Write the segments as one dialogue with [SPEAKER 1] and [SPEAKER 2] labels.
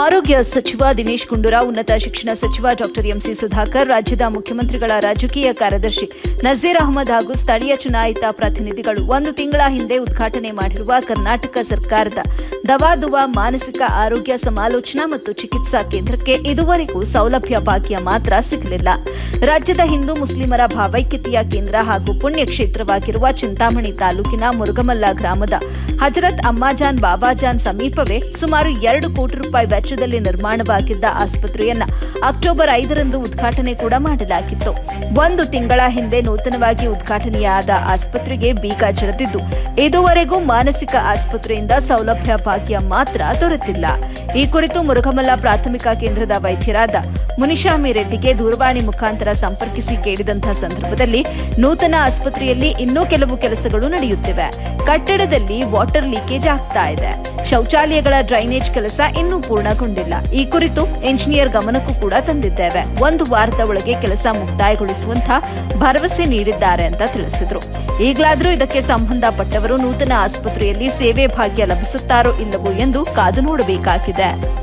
[SPEAKER 1] ಆರೋಗ್ಯ ಸಚಿವ ದಿನೇಶ್ ಗುಂಡೂರಾವ್, ಉನ್ನತ ಶಿಕ್ಷಣ ಸಚಿವ ಡಾಕ್ಟರ್ ಎಂಸಿ ಸುಧಾಕರ್, ರಾಜ್ಯದ ಮುಖ್ಯಮಂತ್ರಿಗಳ ರಾಜಕೀಯ ಕಾರ್ಯದರ್ಶಿ ನಜೀರ್ ಅಹಮದ್ ಹಾಗೂ ಸ್ಥಳೀಯ ಚುನಾಯಿತ ಪ್ರತಿನಿಧಿಗಳು ಒಂದು ತಿಂಗಳ ಹಿಂದೆ ಉದ್ಘಾಟನೆ ಮಾಡಿರುವ ಕರ್ನಾಟಕ ಸರ್ಕಾರದ ದವಾದುವ ಮಾನಸಿಕ ಆರೋಗ್ಯ ಸಮಾಲೋಚನಾ ಮತ್ತು ಚಿಕಿತ್ಸಾ ಕೇಂದ್ರಕ್ಕೆ ಇದುವರೆಗೂ ಸೌಲಭ್ಯ ಭಾಗ್ಯ ಮಾತ್ರ ಸಿಗಲಿಲ್ಲ. ರಾಜ್ಯದ ಹಿಂದೂ ಮುಸ್ಲಿಮರ ಭಾವೈಕ್ಯತೆಯ ಕೇಂದ್ರ ಹಾಗೂ ಪುಣ್ಯ ಕ್ಷೇತ್ರವಾಗಿರುವ ಚಿಂತಾಮಣಿ ತಾಲೂಕಿನ ಮುರುಗಮಲ್ಲ ಗ್ರಾಮದ ಹಜರತ್ ಅಮ್ಮಾಜಾನ್ ಬಾಬಾಜಾನ್ ಸಮೀಪವೇ ಸುಮಾರು ಎರಡು ಕೋಟಿ ರೂಪಾಯಿ ವೆಚ್ಚದಲ್ಲಿ ನಿರ್ಮಾಣವಾಗಿದ್ದ ಆಸ್ಪತ್ರೆಯನ್ನ ಅಕ್ಟೋಬರ್ ಐದರಂದು ಉದ್ಘಾಟನೆ ಕೂಡ ಮಾಡಲಾಗಿತ್ತು. ಒಂದು ತಿಂಗಳ ಹಿಂದೆ ನೂತನವಾಗಿ ಉದ್ಘಾಟನೆಯಾದ ಆಸ್ಪತ್ರೆಗೆ ಬೀಗ ಜಡಿದಿದ್ದು, ಇದುವರೆಗೂ ಮಾನಸಿಕ ಆಸ್ಪತ್ರೆಯಿಂದ ಸೌಲಭ್ಯ ಭಾಗ್ಯ ಮಾತ್ರ ದೊರೆತಿಲ್ಲ. ಈ ಕುರಿತು ಮುರುಘಮಲ್ಲ ಪ್ರಾಥಮಿಕ ಕೇಂದ್ರದ ವೈದ್ಯರಾದ ಮುನಿಶಾಮಿ ರೆಡ್ಡಿಗೆ ದೂರವಾಣಿ ಮುಖಾಂತರ ಸಂಪರ್ಕಿಸಿ ಕೇಳಿದಂತಹ ಸಂದರ್ಭದಲ್ಲಿ ನೂತನ ಆಸ್ಪತ್ರೆಯಲ್ಲಿ ಇನ್ನೂ ಕೆಲವು ಕೆಲಸಗಳು ನಡೆಯುತ್ತಿವೆ. ಕಟ್ಟಡದಲ್ಲಿ ವಾಟರ್ ಲೀಕೇಜ್ ಆಗ್ತಾ ಇದೆ. ಶೌಚಾಲಯಗಳ ಡ್ರೈನೇಜ್ ಕೆಲಸ ಇನ್ನೂ ಪೂರ್ಣಗೊಂಡಿಲ್ಲ. ಈ ಕುರಿತು ಇಂಜಿನಿಯರ್ ಗಮನಕ್ಕೂ ಕೂಡ ತಂದಿದ್ದೇವೆ. ಒಂದು ವಾರದ ಒಳಗೆ ಕೆಲಸ ಮುಕ್ತಾಯಗೊಳಿಸುವಂತ ಭರವಸೆ ನೀಡಿದ್ದಾರೆ ಅಂತ ತಿಳಿಸಿದ್ರು. ಈಗಲಾದರೂ ಇದಕ್ಕೆ ಸಂಬಂಧಪಟ್ಟವರು ನೂತನ ಆಸ್ಪತ್ರೆಯಲ್ಲಿ ಸೇವೆ ಭಾಗ್ಯ ಲಭಿಸುತ್ತಾರೋ ಇಲ್ಲವೋ ಎಂದು ಕಾದು ನೋಡಬೇಕಾಗಿದೆ.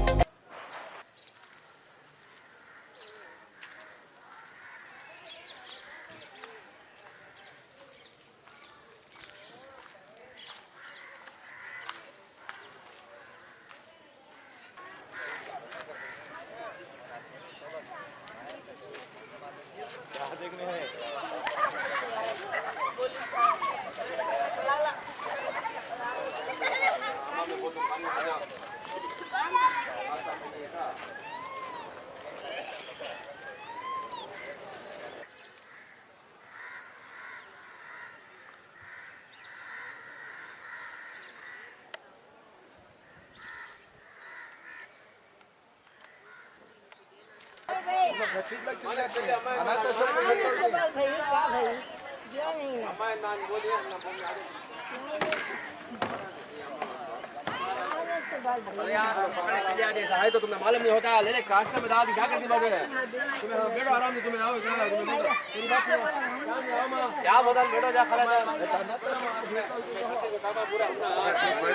[SPEAKER 2] मालूम नहीं होता ले ले रास्ते क्या करती लोगे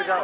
[SPEAKER 2] जा